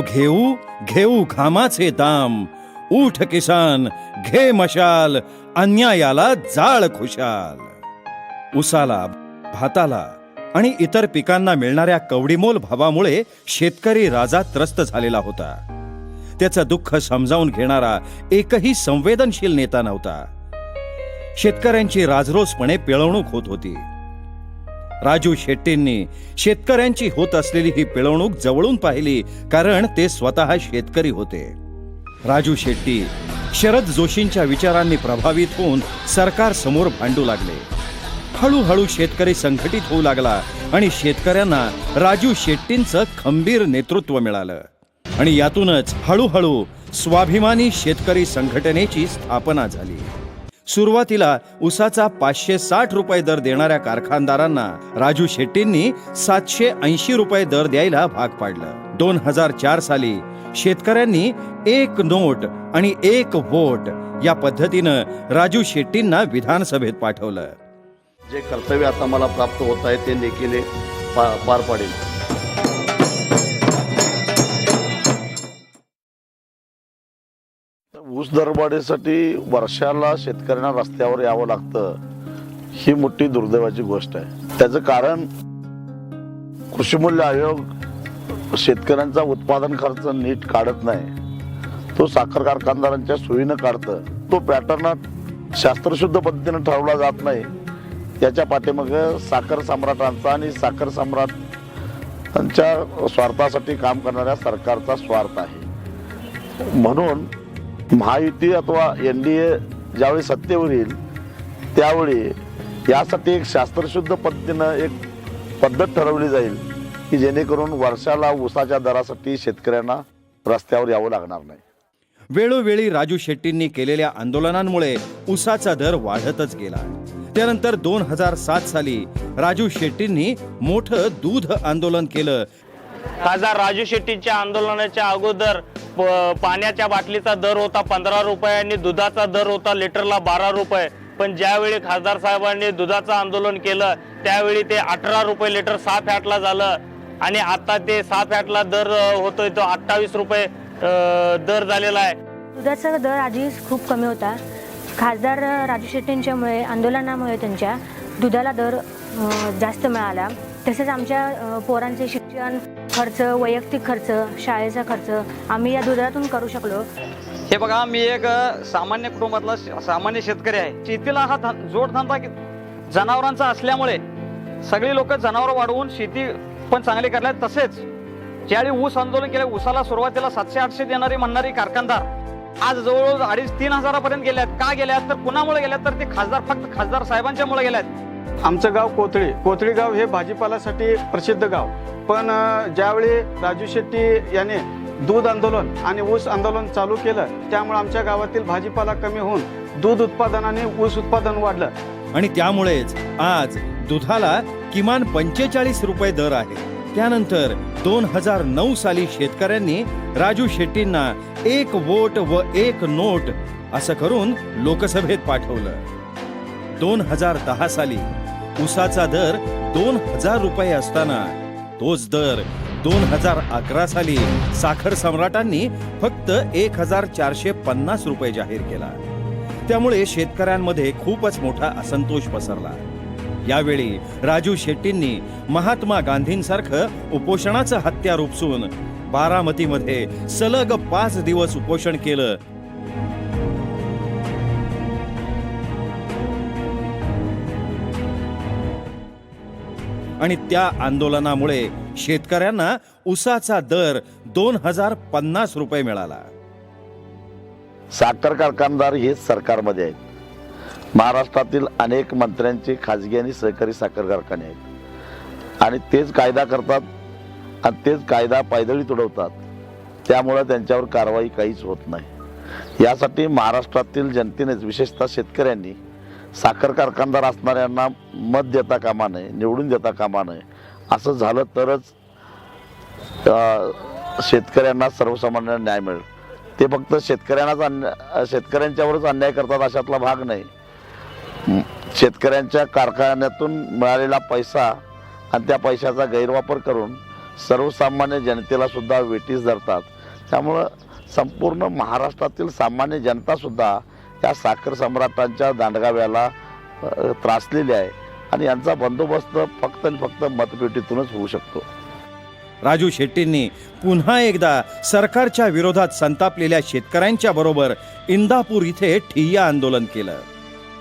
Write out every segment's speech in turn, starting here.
घेऊ घेऊ घामाचे दाम. उठ किसान घे मशाल अन्यायाला जाळ खुशाल. उसाला भाताला आणि इतर पिकांना मिळणाऱ्या कवडीमोल भावामुळे शेतकरी राजा त्रस्त झालेला होता. त्याचं दुःख समजावून घेणारा एकही संवेदनशील नेता नव्हता. शेतकऱ्यांची राजरोसपणे पिळवणूक होत होती. राजू शेट्टींनी. शेतकऱ्यांची होत असलेली ही पिळवणूक जवळून पाहिली कारण ते स्वतः शेतकरी होते. राजू शेट्टी शरद जोशींच्या विचारांनी प्रभावित होऊन सरकार समोर भांडू लागले. हळूहळू शेतकरी संघटित होऊ लागला आणि शेतकऱ्यांना राजू शेट्टींचं खंबीर नेतृत्व मिळालं. आणि यातूनच हळूहळू स्वाभिमानी शेतकरी संघटनेची स्थापना झाली. सुरुवातीला उसाचा पाचशे साठ रुपये दर देणाऱ्या कारखानदारांना राजू शेट्टींनी सातशे ऐंशी रुपये दर द्यायला भाग पाडलं. दोन हजार चार साली शेतकऱ्यांनी एक नोट आणि एक वोट या पद्धतीनं राजू शेट्टींना विधानसभेत पाठवलं. जे कर्तव्य आता मला प्राप्त होत आहे ते देखील पार पाडेल. ऊस दरवाढीसाठी वर्षाला शेतकऱ्यांना रस्त्यावर यावं लागतं ही मोठी दुर्दैवाची गोष्ट आहे. त्याचं कारण कृषीमूल्य आयोग शेतकऱ्यांचा उत्पादन खर्च नीट काढत नाही. तो साखर कारखानदारांच्या सोयीनं काढतं. तो पॅटर्न शास्त्रशुद्ध पद्धतीनं ठरवला जात नाही. याच्या पाठीमाग साखर सम्राटांचा आणि साखर सम्राटांच्या स्वार्थासाठी काम करणाऱ्या सरकारचा स्वार्थ आहे. म्हणून महायुती अथवा एन डी ए ज्यावेळी सत्तेवर येईल त्यावेळी यासाठी एक शास्त्रशुद्ध पद्धतीनं एक पद्धत ठरवली जाईल की जेणेकरून वर्षाला ऊसाच्या दरासाठी शेतकऱ्यांना रस्त्यावर यावं लागणार नाही. वेळोवेळी राजू शेट्टींनी केलेल्या आंदोलनांमुळे उसाचा दर वाढतच गेला. त्यानंतर दोन हजार सात साली राजू शेट्टींनी मोठं दूध आंदोलन केलं खासदार राजू शेट्टींच्या आंदोलनाच्या अगोदर पाण्याच्या बाटलीचा दर होता पंधरा रुपये आणि दुधाचा दर होता लिटरला बारा रुपये. पण ज्यावेळी खासदार साहेबांनी दुधाचं आंदोलन केलं त्यावेळी ते अठरा रुपये लिटर सहा फॅटला झालं. आणि आता ते सहा फॅटला दर होतोय तो अठ्ठावीस रुपये दर झालेला आहे. दुधाचा दर आधी खूप कमी होता. खासदार राजू शेट्टींच्यामुळे आंदोलनामुळे त्यांच्या दुधाला दर जास्त मिळाला. तसेच आमच्या पोरांचे शिक्षण खर्च वैयक्तिक खर्च शाळेचा खर्च आम्ही या दुधातून करू शकलो. हे बघा मी एक सामान्य कुटुंबातला श- सामान्य शेतकरी आहे. शेतीला हा ध- जोडधंदा जनावरांचा असल्यामुळे सगळी लोक जनावर वाढवून शेती पण चांगली करतात. तसेच ज्यावेळी ऊस आंदोलन केलं ऊसाला सुरुवातीला सातशे आठशे देणारी म्हणणारी कारखानदार आज जवळजवळ अडीच तीन हजारापर्यंत गेल्यात का गेल्यात तर कुणामुळे गेल्यात तर ते खासदार फक्त खासदार साहेबांच्यामुळे गेल्यात आमचं गाव कोथळी. कोथळी गाव हे भाजीपाल्यासाठी प्रसिद्ध गाव. पण ज्यावेळी राजू शेट्टी याने दूध आंदोलन आणि ऊस आंदोलन चालू केलं त्यामुळे आमच्या गावातील भाजीपाला कमी होऊन दूध उत्पादन आणि ऊस उत्पादन वाढलं. आणि त्यामुळेच आज दुधाला किमान पंचेचाळीस रुपये दर आहे. त्यानंतर दोन हजार नऊ साली शेतकऱ्यांनी राजू शेट्टींना एक वोट व एक नोट असं करून लोकसभेत पाठवलं. दोन हजार दहा साली उसाचा दर दोन हजार रुपये असताना तोच दर दोन हजार अकरा साली साखर सम्राटांनी फक्त एक हजार चारशे पन्नास रुपये जाहीर केला. त्यामुळे शेतकऱ्यांमध्ये खूपच मोठा असंतोष पसरला. यावेळी राजू शेट्टींनी महात्मा गांधींसारखं उपोषणाचं हत्यार उपसून बारामतीमध्ये सलग पाच दिवस उपोषण केलं आणि त्या आंदोलनामुळे शेतकऱ्यांना उसाचा दर दोन हजार पन्नास रुपये मिळाला. साखर कारखानदार हेच सरकारमध्ये आहेत. महाराष्ट्रातील अनेक मंत्र्यांचे खाजगी आणि सहकारी साखर कारखाने आहेत. आणि तेच कायदा करतात आणि तेच कायदा पायदळी तुडवतात. त्यामुळं त्यांच्यावर कारवाई काहीच होत नाही. यासाठी महाराष्ट्रातील जनतेनेच विशेषतः शेतकऱ्यांनी साखर कारखानदार असणाऱ्यांना मत देता कामा नये निवडून देता कामा नये. असं झालं तरच शेतकऱ्यांना सर्वसामान्यांना न्याय मिळेल. ते फक्त शेतकऱ्यांनाच अन्या शेतकऱ्यांच्यावरच अन्याय करतात अशातला भाग नाही. शेतकऱ्यांच्या कारखान्यातून मिळालेला पैसा आणि त्या पैशाचा गैरवापर करून सर्वसामान्य जनतेला सुद्धा वेटीस धरतात. त्यामुळं संपूर्ण महाराष्ट्रातील सामान्य जनतासुद्धा त्या साखर सम्राटांच्या दांडगाव्याला त्रासलेले आहे आणि यांचा बंदोबस्त फक्त आणि फक्त मतपेटीतूनच होऊ शकतो. राजू शेट्टींनी पुन्हा एकदा सरकारच्या विरोधात संतापलेल्या शेतकऱ्यांच्या बरोबर इंदापूर इथे ठिय्या आंदोलन केलं.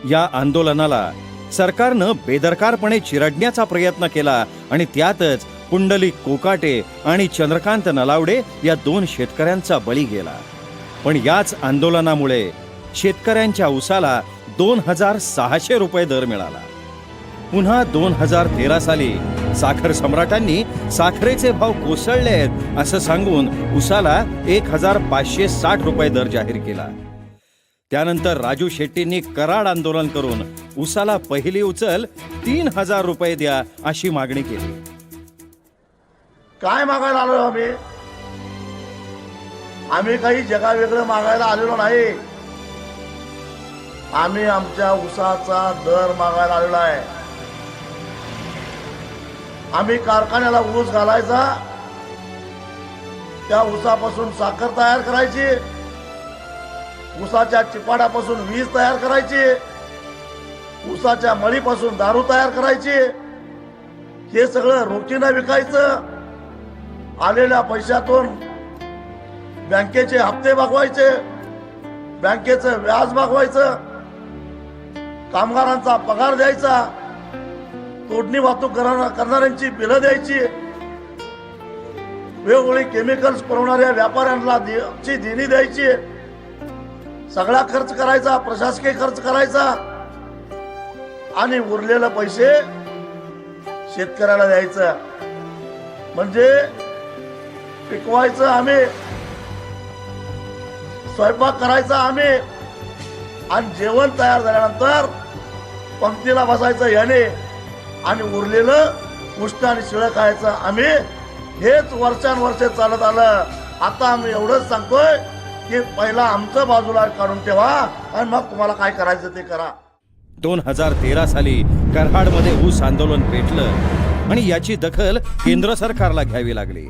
या आंदोलनाला सरकारनं बेदरकारपणे चिरडण्याचा प्रयत्न केला आणि त्यातच पुंडलिक कोकाटे आणि चंद्रकांत नलावडे या दोन शेतकऱ्यांचा बळी गेला. पण याच आंदोलनामुळे शेतकऱ्यांच्या उसाला दोन हजार सहाशे रुपये दर मिळाला. पुन्हा दोन हजार तेरा साली साखर सम्राटांनी साखरेचे भाव कोसळले आहेत असं सांगून उसाला एक हजार पाचशे साठ रुपये दर जाहीर केला. त्यानंतर राजू शेट्टींनी कराड आंदोलन करून उसाला पहिली उचल तीन हजार रुपये द्या अशी मागणी केली. काय मागायला आलो आम्ही? आम्ही काही जगा वेगळं मागायला आलेलो नाही. आम्ही आमच्या उसाचा दर मागायला आलेलो आहे. आम्ही कारखान्याला ऊस घालायचा त्या ऊसापासून साखर तयार करायची ऊसाच्या चिपाड्यापासून वीज तयार करायची ऊसाच्या मळीपासून दारू तयार करायची हे सगळं रोखीनं विकायचं आलेल्या पैशातून बँकेचे हप्ते भागवायचे बँकेचं व्याज भागवायचं कामगारांचा पगार द्यायचा तोडणी वाहतूक करणार- करणाऱ्यांची बिलं द्यायची वेगवेगळी केमिकल्स पुरवणाऱ्या व्यापाऱ्यांना ची देणी द्यायची सगळा खर्च करायचा प्रशासकीय खर्च करायचा आणि उरलेले पैसे शेतकऱ्याला द्यायचं. म्हणजे पिकवायचं आम्ही स्वयंपाक करायचा आम्ही आणि जेवण तयार झाल्यानंतर पंक्तीला बसायचं याने. आणि उरलेलं उष्ण आणि शिळ खायचं आम्ही. हेच वर्षानुवर्ष चालत आलं. आता आम्ही एवढंच सांगतोय की पहिला आमचं बाजूला काढून ठेवा आणि मग तुम्हाला काय करायचं ते करा. दोन हजार तेरा साली कराडमध्ये ऊस आंदोलन पेटलं आणि याची दखल केंद्र सरकारला घ्यावी लागली.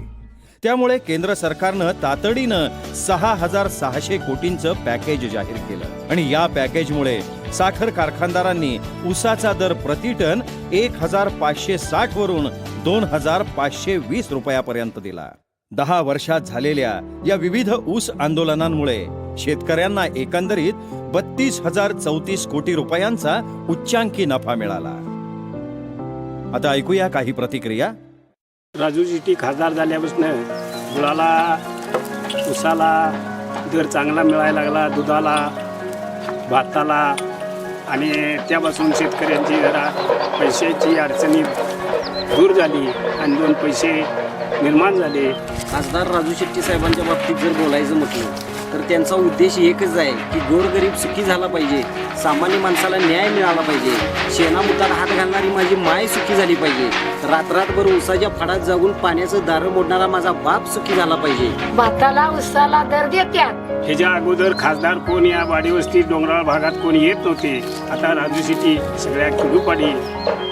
त्यामुळे केंद्र सरकारनं तातडीनं सहा हजार सहाशे कोटींचं पॅकेज जाहीर केलं. आणि या पॅकेजमुळे साखर कारखानदारांनी ऊसाचा दर प्रति टन एक हजार पाचशे साठ वरून दोन हजार पाचशे वीस रुपयापर्यंत दिला. दहा वर्षात झालेल्या या विविध ऊस आंदोलनांमुळे शेतकऱ्यांना एकंदरीत बत्तीस हजार चौतीस कोटी रुपयांचा उच्चांकी नफा मिळाला. आता ऐकूया काही प्रतिक्रिया. राजू शेट्टी खासदार झाल्यापासून गुळाला उसाला दर चांगला मिळायला लागला दुधाला भाताला आणि त्यापासून शेतकऱ्यांची जरा पैशाची अडचणी दूर झाली आणि दोन पैसे निर्माण झाले. खासदार राजू शेट्टी साहेबांच्या बाबतीत जर बोलायचं म्हटलं तर त्यांचा उद्देश एकच आहे की गोरगरीब सुखी झाला पाहिजे सामान्य माणसाला न्याय मिळाला पाहिजे शेणामुताला हात घालणारी माझी माय सुखी झाली पाहिजे. रात्रातभर उसाच्या फडात जागून पाण्याचं दारं मोडणारा माझा बाप सुखी झाला पाहिजे. भाताला उसाला दर देत्यात. ह्याच्या अगोदर खासदार कोण या वाडीवस्ती डोंगराळ भागात कोणी येत नव्हते? आता राजू शेट्टी सगळ्या खेडूपाडी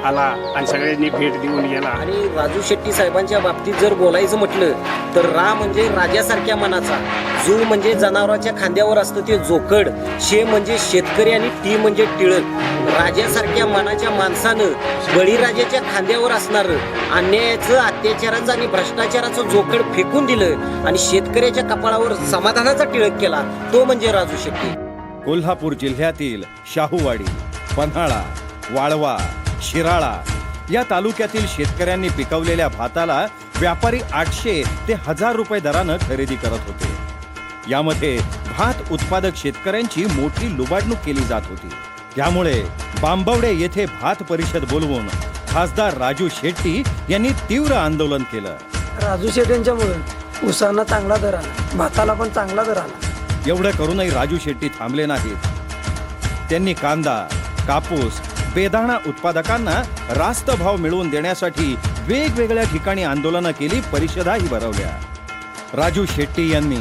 आला आणि सगळ्यांनी भेट देऊन गेला. आणि राजू शेट्टी साहेबांच्या बाबतीत जर बोलायचं म्हटलं तर रा म्हणजे राजासारख्या मनाचा जू म्हणजे जनावराच्या खांद्यावर असतं ते जोकड शे म्हणजे शेतकरी आणि टी म्हणजे टिळक. राजासारख्या मनाच्या माणसानं बळीराजाच्या खांद्यावर असणारं अन्यायाचं अत्याचाराचं आणि भ्रष्टाचाराचं जोकड फेकून दिलं आणि शेतकऱ्याच्या कपाळावर समाधानाचा टिळक केला. तो म्हणजे राजू शेट्टी. कोल्हापूर जिल्ह्यातील शाहूवाडी पन्हाळा वाळवा शिराळा या तालुक्यातील शेतकऱ्यांनी पिकवलेल्या भाताला व्यापारी आठशे ते हजार रुपये दरानं खरेदी करत होते. यामध्ये भात उत्पादक शेतकऱ्यांची मोठी लुबाडणूक केली जात होती. त्यामुळे बांबवडे येथे भात परिषद बोलवून खासदार राजू शेट्टी यांनी तीव्र आंदोलन केलं. राजू शेट्टींच्यामुळे उसांना चांगला दर आला. भाताला पण चांगला दर आला. एवढं करूनही राजू शेट्टी थांबले नाहीत. त्यांनी कांदा कापूस बेदाणा उत्पादकांना रास्त भाव मिळवून देण्यासाठी वेगवेगळ्या ठिकाणी आंदोलनं केली परिषदाही भरवल्या. राजू शेट्टी यांनी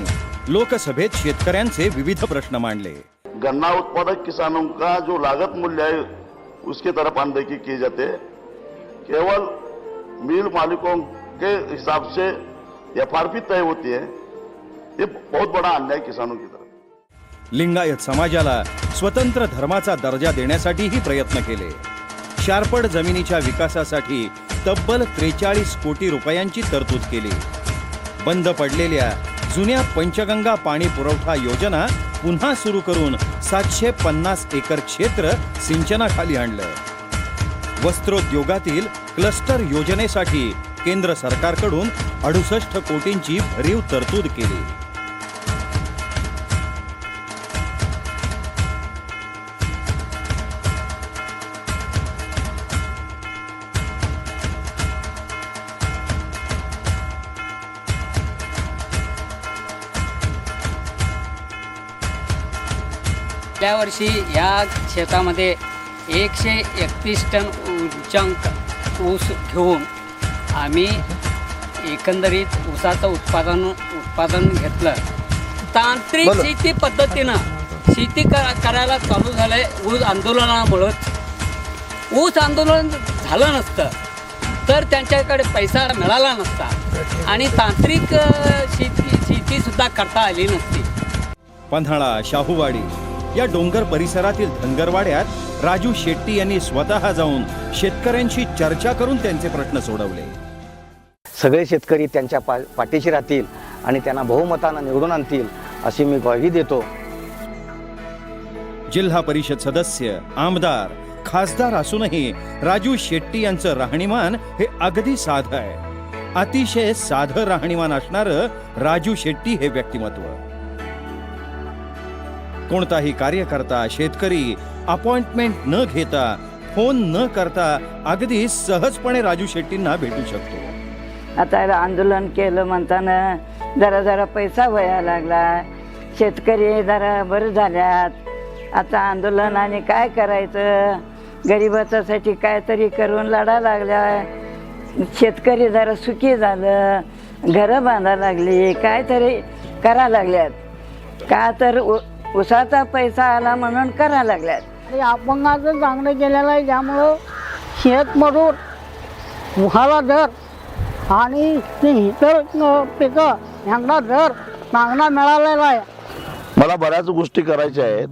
लोकसभेत शेतकऱ्यांचे विविध प्रश्न मांडले. गन्ना उत्पादक किसानों का जो लागत मूल्य है उसकी तरफ अनदेखी की जाते. केवल मिल मालिकों के हिसाब से एफ तय होती है. ये बहुत बड़ा अन्याय किसानों की तरफ। लिंगायत समाजाला स्वतंत्र धर्माचा दर्जा देण्यासाठीही प्रयत्न केले. शारपड जमिनीच्या विकासासाठी तब्बल त्रेचाळीस कोटी रुपयांची तरतूद केली. बंद पडलेल्या जुन्या पंचगंगा पाणी पुरवठा योजना पुन्हा सुरू करून सातशे पन्नास एकर क्षेत्र सिंचनाखाली आणलं. वस्त्रोद्योगातील क्लस्टर योजनेसाठी केंद्र सरकारकडून अडुसष्ट कोटींची भरीव तरतूद केली. त्या वर्षी या शेतामध्ये एकशे एकतीस टन उच्चांक ऊस घेऊन आम्ही एकंदरीत ऊसाचं उत्पादन उत्पादन घेतलं. तांत्रिक शेती पद्धतीनं शेती करा करायला चालू झालंय ऊस आंदोलनामुळंच ऊस आंदोलन झालं नसतं तर त्यांच्याकडे पैसा मिळाला नसता. आणि तांत्रिक शेती शेतीसुद्धा करता आली नसती. पन्हाळा शाहूवाडी. या डोंगर परिसरातील धनगरवाड्यात राजू शेट्टी यांनी स्वतः जाऊन शेतकऱ्यांशी चर्चा करून त्यांचे प्रश्न सोडवले. सगळे शेतकरी त्यांच्या पा पाठीशी राहतील आणि त्यांना बहुमतानं निवडून आणतील अशी मी ग्वाही देतो. जिल्हा परिषद सदस्य आमदार खासदार असूनही राजू शेट्टी यांचं राहणीमान हे अगदी साधं आहे. अतिशय साधं राहणीमान असणारं राजू शेट्टी हे व्यक्तिमत्व. कोणताही कार्यकर्ता शेतकरी अपॉइंटमेंट न घेता फोन न करता अगदी सहजपणे राजू शेट्टींना भेटू शकतो. आता आंदोलन केलं म्हणताना जरा जरा पैसा व्हायला लागला. शेतकरी जरा बरं झाल्यात. आता आंदोलन आणि काय करायचं? गरिबाच्यासाठी काहीतरी करून लढा लागल्या. शेतकरी जरा सुखी झालं. घरं बांधा लागली. काहीतरी करा लागल्यात. का तर उ- उसाचा पैसा आला म्हणून करा लागल्यात. अपंगाचं चांगलं केलेलं आहे त्यामुळं शेतमजूर उहाला दर आणि ते इतर पिकं यांना दर चांगला मिळालेला आहे. मला बऱ्याच गोष्टी करायच्या आहेत.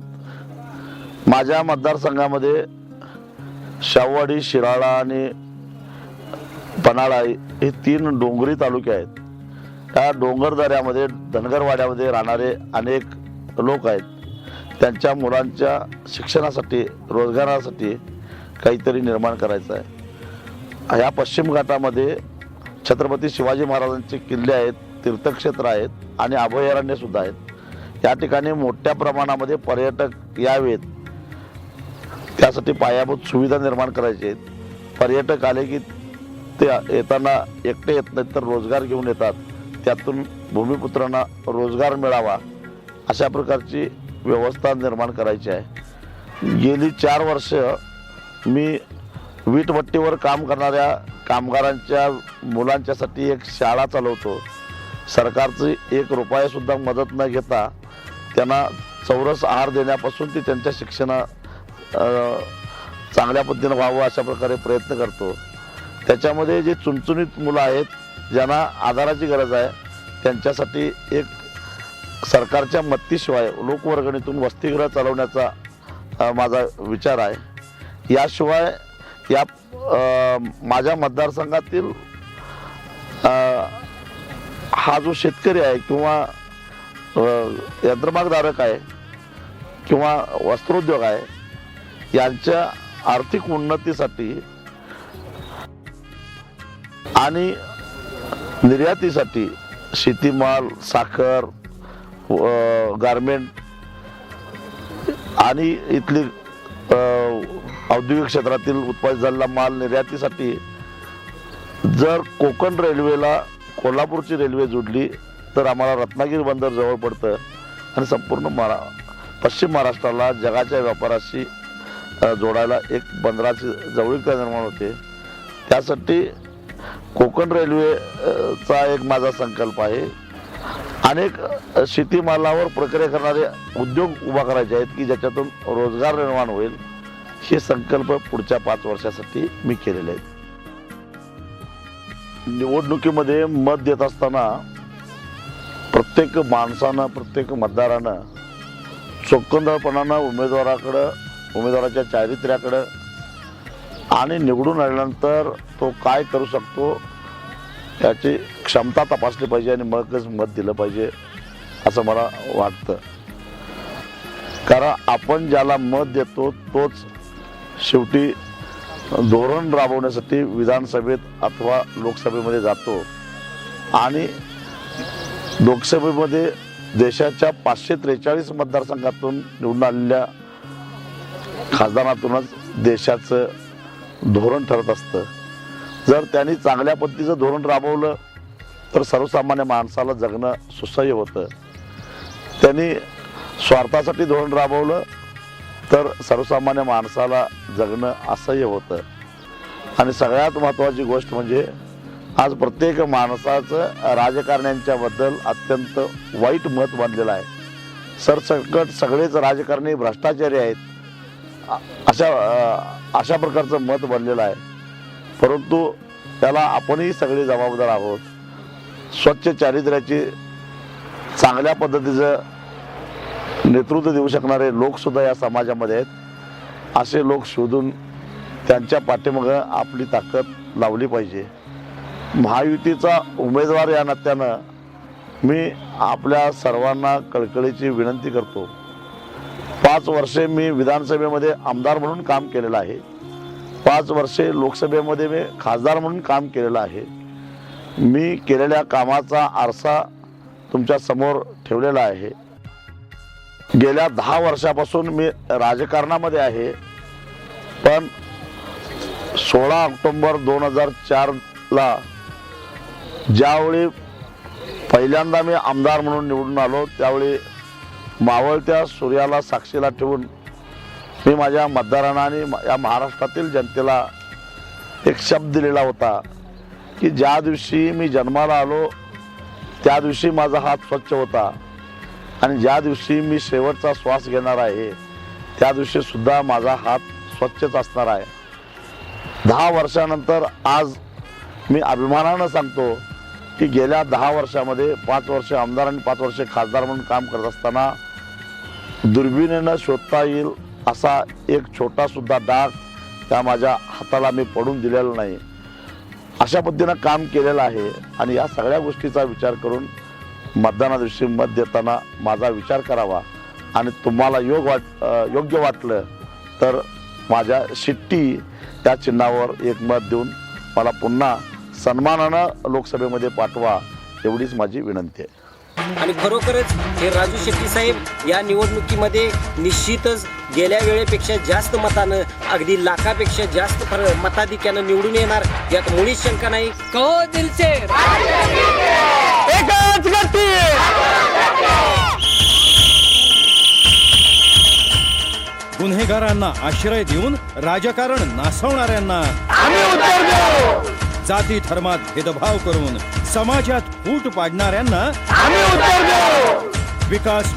माझ्या मतदारसंघामध्ये शाहवाडी शिराळा आणि पन्हाळा हे तीन डोंगरी तालुके आहेत. त्या डोंगर दऱ्यामध्ये धनगरवाड्यामध्ये राहणारे अनेक लोक आहेत. त्यांच्या मुलांच्या शिक्षणासाठी रोजगारासाठी काहीतरी निर्माण करायचं आहे. ह्या पश्चिम घाटामध्ये छत्रपती शिवाजी महाराजांचे किल्ले आहेत तीर्थक्षेत्र आहेत आणि अभयारण्यसुद्धा आहेत. या ठिकाणी मोठ्या प्रमाणामध्ये पर्यटक यावेत. त्यासाठी पायाभूत सुविधा निर्माण करायचे आहेत. पर्यटक आले की ते येताना एकटे येत नाहीत तर रोजगार घेऊन येतात. त्यातून भूमिपुत्रांना रोजगार मिळावा. अशा प्रकारची व्यवस्था निर्माण करायची आहे. गेली चार वर्ष मी वीटभट्टीवर काम करणाऱ्या कामगारांच्या मुलांच्यासाठी एक शाळा चालवतो. सरकारची एक रुपयासुद्धा मदत न घेता त्यांना चौरस आहार देण्यापासून ते त्यांच्या शिक्षणा चांगल्या पद्धतीनं व्हावं अशा प्रकारे प्रयत्न करतो. त्याच्यामध्ये जे चुणचुणीत मुलं आहेत ज्यांना आधाराची गरज आहे त्यांच्यासाठी एक सरकारच्या मत्तीशिवाय लोकवर्गणीतून वसतिगृह चालवण्याचा माझा विचार आहे. याशिवाय या माझ्या मतदारसंघातील हा जो शेतकरी आहे किंवा यंत्रमागधारक आहे किंवा वस्त्रोद्योग आहे यांच्या आर्थिक उन्नतीसाठी आणि निर्यातीसाठी शेतीमाल साखर गारमेंट आणि इथली औद्योगिक क्षेत्रातील उत्पादित झालेला माल निर्यातीसाठी जर कोकण रेल्वेला कोल्हापूरची रेल्वे जोडली तर आम्हाला रत्नागिरी बंदर जवळ पडतं आणि संपूर्ण मरा पश्चिम महाराष्ट्राला जगाच्या व्यापाराशी जोडायला एक बंदराची जवळीकता निर्माण होते. त्यासाठी कोकण रेल्वेचा एक माझा संकल्प आहे. अनेक शेतीमालावर प्रक्रिया करणारे उद्योग उभा करायचे आहेत की ज्याच्यातून रोजगार निर्माण होईल हे संकल्प पुढच्या पाच वर्षासाठी मी केलेले आहेत. निवडणुकीमध्ये मत देत असताना प्रत्येक माणसानं प्रत्येक मतदारानं चोखंदळपणानं उमेदवाराकडं उमेदवाराच्या चारित्र्याकडं आणि निवडून आल्यानंतर तो काय करू शकतो त्याची क्षमता तपासली पाहिजे आणि मगच मत दिलं पाहिजे असं मला वाटतं. कारण आपण ज्याला मत देतो तोच शेवटी धोरण राबवण्यासाठी विधानसभेत अथवा लोकसभेमध्ये जातो. आणि लोकसभेमध्ये देशाच्या पाचशे त्रेचाळीस मतदारसंघातून निवडून आलेल्या खासदारातूनच देशाचं धोरण ठरत असतं. जर त्यांनी चांगल्या पद्धतीचं धोरण राबवलं तर सर्वसामान्य माणसाला जगणं सुसह्य होतं. त्यांनी स्वार्थासाठी धोरण राबवलं तर सर्वसामान्य माणसाला जगणं असह्य होतं. आणि सगळ्यात महत्त्वाची गोष्ट म्हणजे आज प्रत्येक माणसाचं राजकारण्यांच्याबद्दल अत्यंत वाईट मत बनलेलं आहे. सरसकट सगळेच राजकारणी भ्रष्टाचारी आहेत. अशा अशा प्रकारचं मत बनलेलं आहे. परंतु त्याला आपणही सगळे जबाबदार आहोत. स्वच्छ चारित्र्याची चांगल्या पद्धतीचं नेतृत्व देऊ शकणारे लोकसुद्धा या समाजामध्ये आहेत. असे लोक शोधून त्यांच्या पाठीमागं आपली ताकद लावली पाहिजे. महायुतीचा उमेदवार या नात्यानं मी आपल्या सर्वांना कळकळीची विनंती करतो. पाच वर्षे मी विधानसभेमध्ये आमदार म्हणून काम केलेलं आहे. पाच वर्षे लोकसभेमध्ये मी खासदार म्हणून काम केलेलं आहे. मी केलेल्या कामाचा आरसा तुमच्यासमोर ठेवलेला आहे. गेल्या दहा वर्षापासून मी राजकारणामध्ये आहे. पण सोळा ऑक्टोंबर दोन हजार चारला ज्यावेळी पहिल्यांदा मी आमदार म्हणून निवडून आलो त्यावेळी मावळत्या सूर्याला साक्षीला ठेवून मी माझ्या मतदारांना आणि या महाराष्ट्रातील जनतेला एक शब्द दिलेला होता की ज्या दिवशी मी जन्माला आलो त्या दिवशी माझा हात स्वच्छ होता. आणि ज्या दिवशी मी शेवटचा श्वास घेणार आहे त्या दिवशी सुद्धा माझा हात स्वच्छच असणार आहे. दहा वर्षानंतर आज मी अभिमानानं सांगतो की गेल्या दहा वर्षामध्ये पाच वर्ष आमदार आणि पाच वर्ष खासदार म्हणून काम करत असताना दुर्बिणीनं शोधता येईल असा एक छोटासुद्धा डाग त्या माझ्या हाताला मी पडून दिलेला नाही. अशा पद्धतीनं काम केलेलं आहे आणि या सगळ्या गोष्टीचा विचार करून मतदाना दिवशी मत देताना माझा विचार करावा आणि तुम्हाला योग वाट योग्य वाटलं तर माझ्या शिट्टी त्या चिन्हावर एक मत देऊन मला पुन्हा सन्मानानं लोकसभेमध्ये पाठवा एवढीच माझी विनंती आहे. आणि खरोखरच हे राजू शेट्टी साहेब या निवडणुकीमध्ये निश्चितच गेल्या वेळेपेक्षा जास्त मतानं अगदी लाखापेक्षा जास्त फर- मताधिक्यानं निवडून येणार यात मुळीच शंका नाही. कहो दिल से। गुन्हेगारांना आश्रय देऊन राजकारण नासवणाऱ्यांना जाती धर्मात भेदभाव करून समाजात फूट पाडणाऱ्यांना विकास